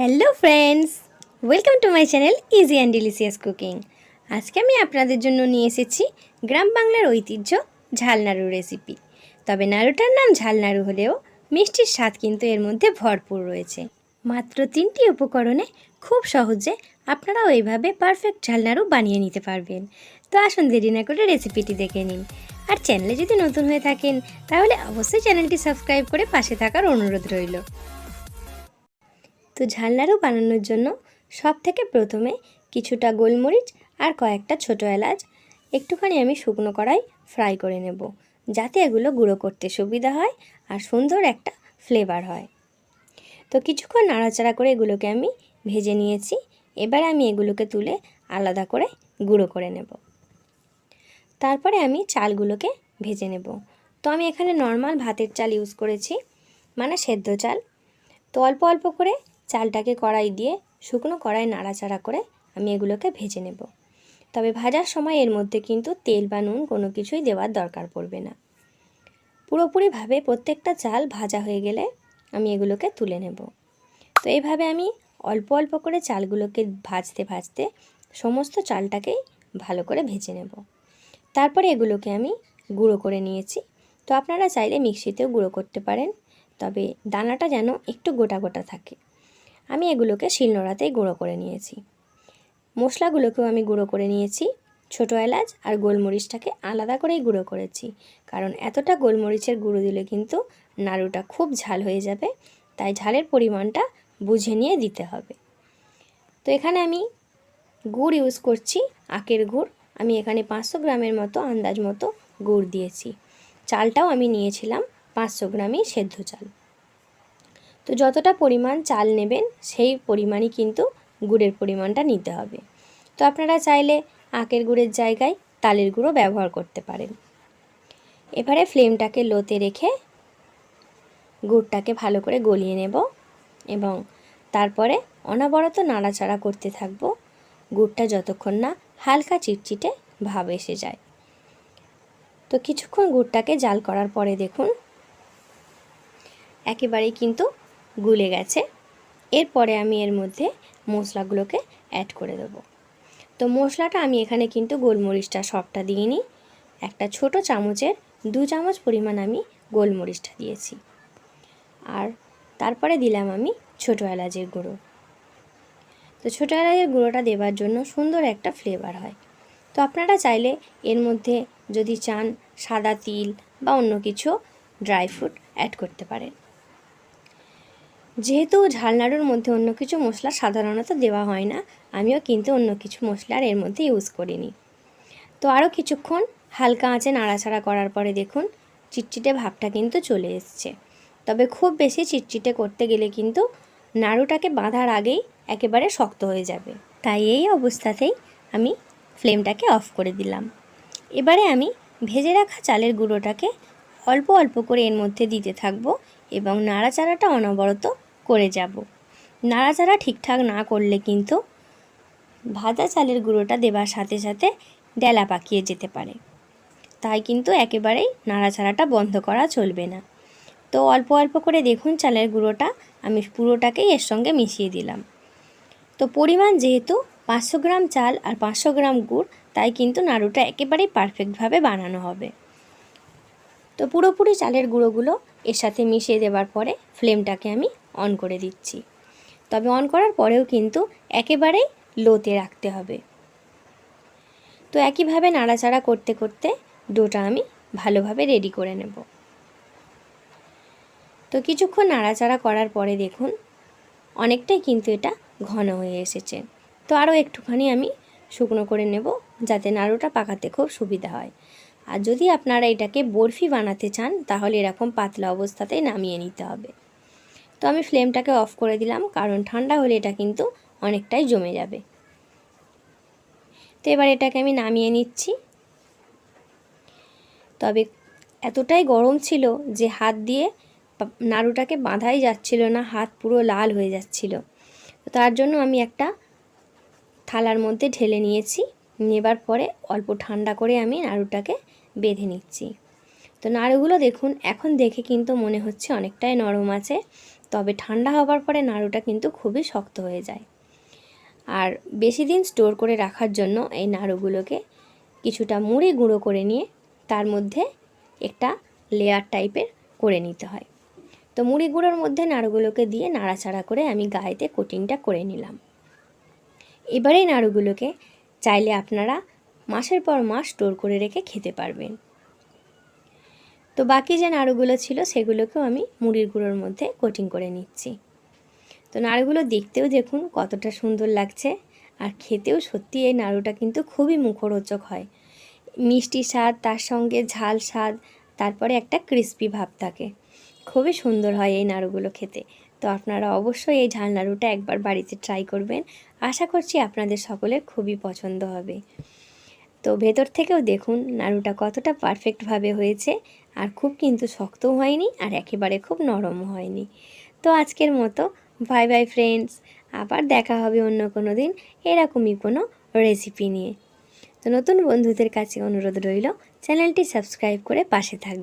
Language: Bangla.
Hello friends welcome to my channel easy and delicious cooking আজকে আমি আপনাদের জন্য নিয়ে এসেছি গ্রাম বাংলার ঐতিহ্য ঝাল নাড়ু রেসিপি তবে নাড়ুটার নাম ঝাল নাড়ু হলেও মিষ্টির স্বাদ কিন্তু এর মধ্যে ভরপুর রয়েছে। মাত্র তিনটি উপকরণে খুব সহজে আপনারাও এইভাবে পারফেক্ট ঝাল নাড়ু বানিয়ে নিতে পারবেন। তো আসুন দেরি না করে রেসিপিটি দেখে নিন। আর চ্যানেলে যদি নতুন হয়ে থাকেন, তাহলে অবশ্যই চ্যানেলটি সাবস্ক্রাইব করে পাশে থাকার অনুরোধ রইল। তো ঝাল নাড়ু বানানোর জন্য সব থেকে প্রথমে কিছুটা গোলমরিচ আর কয়েকটা ছোটো এলাচ, একটুখানি আমি শুকনো কড়াই ফ্রাই করে নেব, যাতে এগুলো গুঁড়ো করতে সুবিধা হয় আর সুন্দর একটা ফ্লেভার হয়। তো কিছুক্ষণ নাড়াচাড়া করে এগুলোকে আমি ভেজে নিয়েছি, এবার আমি এগুলোকে তুলে আলাদা করে গুঁড়ো করে নেব। তারপরে আমি চালগুলোকে ভেজে নেব। তো আমি এখানে নর্মাল ভাতের চাল ইউজ করেছি মানে সেদ্ধ চাল। তো অল্প অল্প করে চালটাকে কড়াই দিয়ে শুকনো কড়াই নাড়াচাড়া করে আমি এগুলোকে ভেজে নেব। তবে ভাজার সময় এর মধ্যে কিন্তু তেল বা নুন কোনো কিছুই দেওয়ার দরকার পড়বে না। পুরোপুরিভাবে প্রত্যেকটা চাল ভাজা হয়ে গেলে আমি এগুলোকে তুলে নেব। তো এইভাবে আমি অল্প অল্প করে চালগুলোকে ভাজতে ভাজতে সমস্ত চালটাকেই ভালো করে ভেজে নেব। তারপরে এগুলোকে আমি গুঁড়ো করে নিয়েছি। তো আপনারা চাইলে মিক্সিতেও গুঁড়ো করতে পারেন, তবে দানাটা যেন একটু গোটা গোটা থাকে। আমি এগুলোকে শিলনোড়াতেই গুঁড়ো করে নিয়েছি। মশলাগুলোকেও আমি গুঁড়ো করে নিয়েছি, ছোটো এলাচ আর গোলমরিচটাকে আলাদা করেই গুঁড়ো করেছি। কারণ এতটা গোলমরিচের গুঁড়ো দিলে কিন্তু নাড়ুটা খুব ঝাল হয়ে যাবে, তাই ঝালের পরিমাণটা বুঝে নিয়ে দিতে হবে। তো এখানে আমি গুড় ইউজ করছি, আখের গুড়। আমি এখানে পাঁচশো গ্রামের মতো আন্দাজ মতো গুড় দিয়েছি। চালটাও আমি নিয়েছিলাম পাঁচশো গ্রামই সেদ্ধ চাল। তো যতটা পরিমাণ চাল নেবেন, সেই পরিমাণই কিন্তু গুড়ের পরিমাণটা নিতে হবে। তো আপনারা চাইলে আখের গুড়ের জায়গায় তালের গুঁড়ো ব্যবহার করতে পারেন। এবারে ফ্লেমটাকে লোতে রেখে গুড়টাকে ভালো করে গলিয়ে নেব এবং তারপরে অনবরত নাড়াচাড়া করতে থাকব। গুড়টা যতক্ষণ না হালকা চিটচিটে ভাব এসে যায়। তো কিছুক্ষণ গুড়টাকে জাল করার পরে দেখুন, একেবারেই কিন্তু গুলে গেছে। এরপরে আমি এর মধ্যে মশলাগুলোকে অ্যাড করে দেবো। তো মশলাটা আমি এখানে কিন্তু গোলমরিচটা সবটা দিইনি। একটা ছোট চামচের দু চামচ পরিমাণ আমি গোলমরিচটা দিয়েছি। আর তারপরে দিলাম আমি ছোটো এলাচের গুঁড়ো। তো ছোটো এলাচের গুঁড়োটা দেওয়ার জন্য সুন্দর একটা ফ্লেভার হয়। তো আপনারা চাইলে এর মধ্যে যদি চান সাদা তিল বা অন্য কিছু ড্রাই ফ্রুট অ্যাড করতে পারেন। যেহেতু ঝাল নাড়ুর মধ্যে অন্য কিছু মশলা সাধারণত দেওয়া হয় না, আমিও কিন্তু অন্য কিছু মশলার এর মধ্যে ইউজ করিনি। তো আরও কিছুক্ষণ হালকা আঁচে নাড়াচাড়া করার পরে দেখুন চিটচিটে ভাবটা কিন্তু চলে এসছে। তবে খুব বেশি চিটচিটে করতে গেলে কিন্তু নাড়ুটাকে বাঁধার আগেই একেবারে শক্ত হয়ে যাবে। তাই এই অবস্থাতেই আমি ফ্লেমটাকে অফ করে দিলাম। এবারে আমি ভেজে রাখা চালের গুঁড়োটাকে অল্প অল্প করে এর মধ্যে দিতে থাকব এবং নাড়াচাড়াটা অনবরত করে যাব। নাড়াচাড়া ঠিকঠাক না করলে কিন্তু ভাজা চালের গুঁড়োটা দেবার সাথে সাথে ডেলা পাকিয়ে যেতে পারে। তাই কিন্তু একেবারেই নাড়াচাড়াটা বন্ধ করা চলবে না। তো অল্প অল্প করে দেখুন চালের গুঁড়োটা, আমি পুরোটাকেই এর সঙ্গে মিশিয়ে দিলাম। তো পরিমাণ যেহেতু পাঁচশো গ্রাম চাল আর পাঁচশো গ্রাম গুড়, তাই কিন্তু নাড়ুটা একেবারেই পারফেক্টভাবে বানানো হবে। তো পুরোপুরি চালের গুঁড়োগুলো এর সাথে মিশিয়ে দেওয়ার পরে ফ্লেমটাকে আমি অন করে দিচ্ছি। তবে অন করার পরেও কিন্তু একেবারেই লোতে রাখতে হবে। তো একইভাবে নাড়াচাড়া করতে করতে ডোটা আমি ভালোভাবে রেডি করে নেব। তো কিছুক্ষণ নাড়াচাড়া করার পরে দেখুন, অনেকটাই কিন্তু এটা ঘন হয়ে এসেছে। তো আরও একটুখানি আমি শুকনো করে নেব যাতে নাড়ুটা পাকাতে খুব সুবিধা হয়। আর যদি আপনারা এটাকে বরফি বানাতে চান, তাহলে এরকম পাতলা অবস্থাতেই নামিয়ে নিতে হবে। তো আমি ফ্লেমটাকে অফ করে দিলাম, কারণ ঠান্ডা হলে এটা কিন্তু অনেকটাই জমে যাবে। তো এবার এটাকে আমি নামিয়ে নিচ্ছি। তবে এতটাই গরম ছিল যে হাত দিয়ে নাড়ুটাকে বাঁধাই যাচ্ছিল না, হাত পুরো লাল হয়ে যাচ্ছিল। তার জন্য আমি একটা থালার মধ্যে ঢেলে নিয়েছি, নেবার পরে অল্প ঠান্ডা করে আমি নাড়ুটাকে বেঁধে নিচ্ছি। তো নাড়ুগুলো দেখুন, এখন দেখে কিন্তু মনে হচ্ছে অনেকটাই নরম আছে। তবে ঠান্ডা হবার পরে নাড়ুটা কিন্তু খুবই শক্ত হয়ে যায়। আর বেশি দিন স্টোর করে রাখার জন্য এই নাড়ুগুলোকে কিছুটা মুড়ি গুঁড়ো করে নিয়ে তার মধ্যে একটা লেয়ার টাইপের করে নিতে হয়। তো মুড়ি গুঁড়োর মধ্যে নাড়ুগুলোকে দিয়ে নাড়াচাড়া করে আমি গায়েতে কোটিংটা করে নিলাম। এবারে নাড়ুগুলোকে চাইলে আপনারা মাসের পর মাস স্টোর করে রেখে খেতে পারবেন। তো বাকি যে নাড়ুগুলো ছিল সেগুলোকেও আমি মুড়ির গুঁড়োর মধ্যে কোটিং করে নিচ্ছি। তো নাড়ুগুলো দেখতেও দেখুন কতটা সুন্দর লাগছে আর খেতেও সত্যি এই নাড়ুটা কিন্তু খুবই মুখরোচক হয়। মিষ্টি স্বাদ, তার সঙ্গে ঝাল স্বাদ, তারপরে একটা ক্রিস্পি ভাব থাকে। খুবই সুন্দর হয় এই নাড়ুগুলো খেতে। তো আপনারা অবশ্যই এই ঝাল নাড়ুটা একবার বাড়িতে ট্রাই করবেন। আশা করছি আপনাদের সকলের খুবই পছন্দ হবে। তো ভেতর থেকেও দেখুন নাড়ুটা কতটা পারফেক্টভাবে হয়েছে আর খুব কিন্তু শক্তও হয়নি আর একেবারে খুব নরম হয়নি। তো আজকের মতো। বাই বাই ফ্রেন্ডস আবার দেখা হবে অন্য কোনো দিন এরকমই কোনো রেসিপি নিয়ে। তো নতুন বন্ধুদের কাছে অনুরোধ রইল, চ্যানেলটি সাবস্ক্রাইব করে পাশে থাকবে।